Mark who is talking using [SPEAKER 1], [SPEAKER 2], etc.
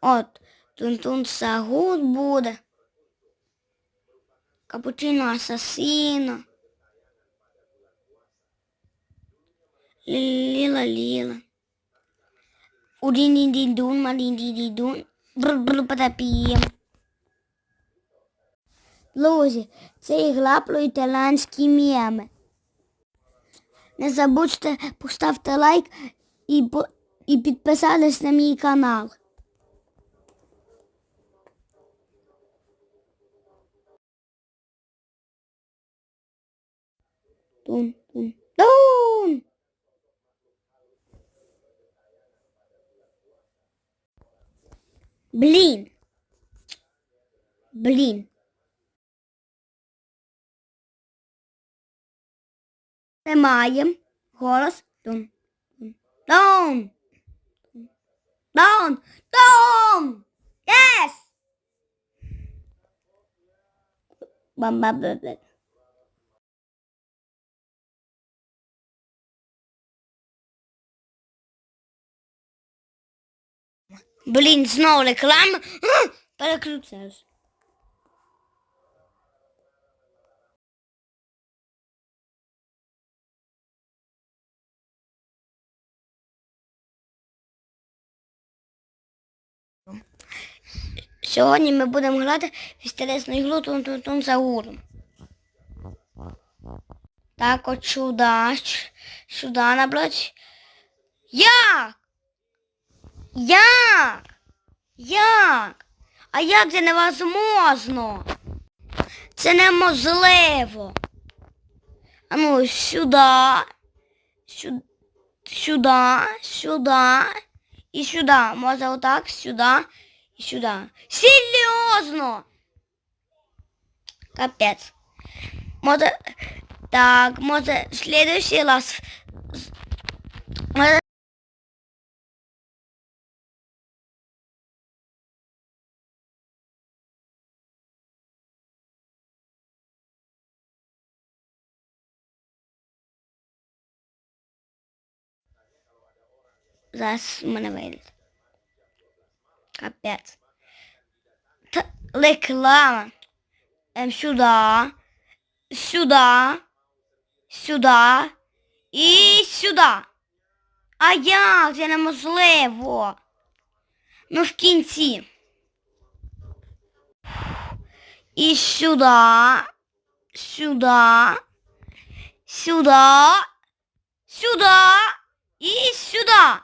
[SPEAKER 1] От, тун-тун сагут буде. Капучино асасіно. Ліла ліла. Удін-дін-дін-дун, малін-дін-дін-дун. Бру-бру-патапієм. Друзі, це ігла про італійські меми. Не забудьте поставити лайк і, по- і підписатись на мій канал. Тун, тун, тун. Блін. Блін. Ми маємо голос тун. тун, Тун. Тун. Тун. Yes! Бам-бам-бам-бам. Блін, знову реклама. Переключаюсь. Сьогодні ми будемо грати в інтересну ігру тун тун тун за уром. Так, от сюди, сюди набрати. Як? Як? Як? А як це невозможно? Це неможливо. А ну, сюди, сюди, сюди, сюди і сюди. Може отак, сюди і сюди. Серйозно? Капець. Може, так, може, в следующий раз. Зараз мене вийде. Капець. Т- реклама. Ем, сюди. Сюди. Сюди. І сюди. А як? Це неможливо. Ну в кінці. І сюди. Сюди. Сюди. Сюди. І сюди.